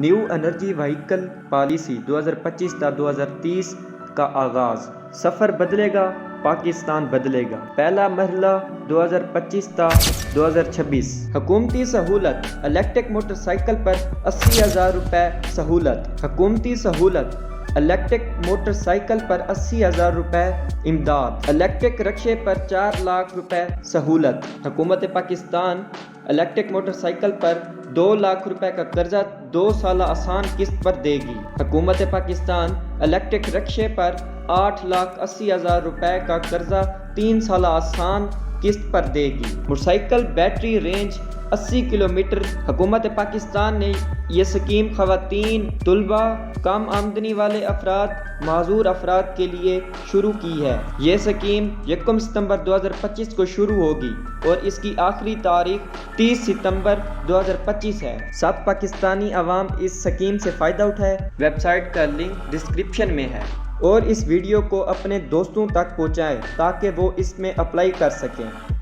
New energy vehicle policy دو ہزار پچیس تا دو ہزار تیس کا آغاز۔ سفر بدلے گا، پاکستان بدلے گا۔ پہلا مرحلہ دو ہزار پچیس تا دو ہزار چھبیس۔ حکومتی سہولت، الیکٹرک موٹر سائیکل پر اسی ہزار روپے سہولت۔ حکومتی سہولت، الیکٹرک موٹر سائیکل پر اسی ہزار روپے امداد۔ الیکٹرک رکشے پر چار لاکھ روپے سہولت۔ حکومت پاکستان، الیکٹرک موٹر سائیکل پر دو لاکھ روپے کا قرضہ دو سالہ آسان قسط پر دے گی۔ حکومت پاکستان الیکٹرک رکشے پر آٹھ لاکھ اسی ہزار روپے کا قرضہ تین سالہ آسان قسط پر دے گی۔ موٹر سائیکل بیٹری رینج اسی کلومیٹر۔ حکومت پاکستان نے یہ سکیم خواتین طلباء کم آمدنی والے افراد، معذور افراد کے لیے شروع کی ہے۔ یہ سکیم یکم ستمبر دو ہزار پچیس کو شروع ہوگی اور اس کی آخری تاریخ تیس ستمبر دو ہزار پچیس ہے۔ سب پاکستانی عوام اس سکیم سے فائدہ اٹھائے۔ ویب سائٹ کا لنک ڈسکرپشن میں ہے۔ اور اس ویڈیو کو اپنے دوستوں تک پہنچائیں تاکہ وہ اس میں اپلائی کر سکیں۔